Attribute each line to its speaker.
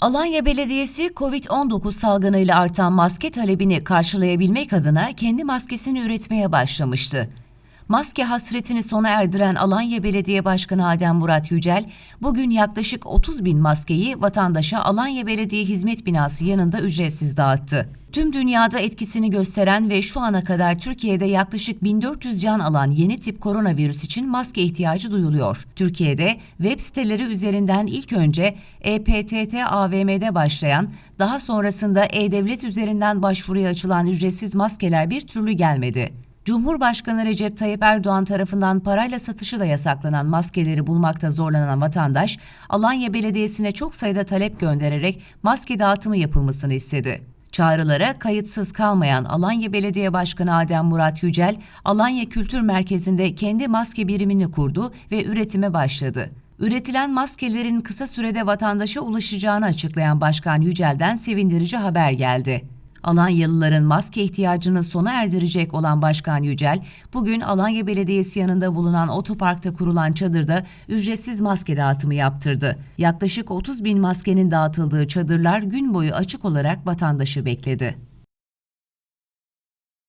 Speaker 1: Alanya Belediyesi COVID-19 salgınıyla artan maske talebini karşılayabilmek adına kendi maskesini üretmeye başlamıştı. Maske hasretini sona erdiren Alanya Belediye Başkanı Adem Murat Yücel, bugün yaklaşık 30 bin maskeyi vatandaşa Alanya Belediye Hizmet Binası yanında ücretsiz dağıttı. Tüm dünyada etkisini gösteren ve şu ana kadar Türkiye'de yaklaşık 1400 can alan yeni tip koronavirüs için maske ihtiyacı duyuluyor. Türkiye'de web siteleri üzerinden ilk önce EPTT AVM'de başlayan, daha sonrasında E-Devlet üzerinden başvuruya açılan ücretsiz maskeler bir türlü gelmedi. Cumhurbaşkanı Recep Tayyip Erdoğan tarafından parayla satışı da yasaklanan maskeleri bulmakta zorlanan vatandaş, Alanya Belediyesi'ne çok sayıda talep göndererek maske dağıtımı yapılmasını istedi. Çağrılara kayıtsız kalmayan Alanya Belediye Başkanı Adem Murat Yücel, Alanya Kültür Merkezi'nde kendi maske birimini kurdu ve üretime başladı. Üretilen maskelerin kısa sürede vatandaşa ulaşacağını açıklayan Başkan Yücel'den sevindirici haber geldi. Alanyalıların maske ihtiyacını sona erdirecek olan Başkan Yücel, bugün Alanya Belediyesi yanında bulunan otoparkta kurulan çadırda ücretsiz maske dağıtımı yaptırdı. Yaklaşık 30 bin maskenin dağıtıldığı çadırlar gün boyu açık olarak vatandaşı bekledi.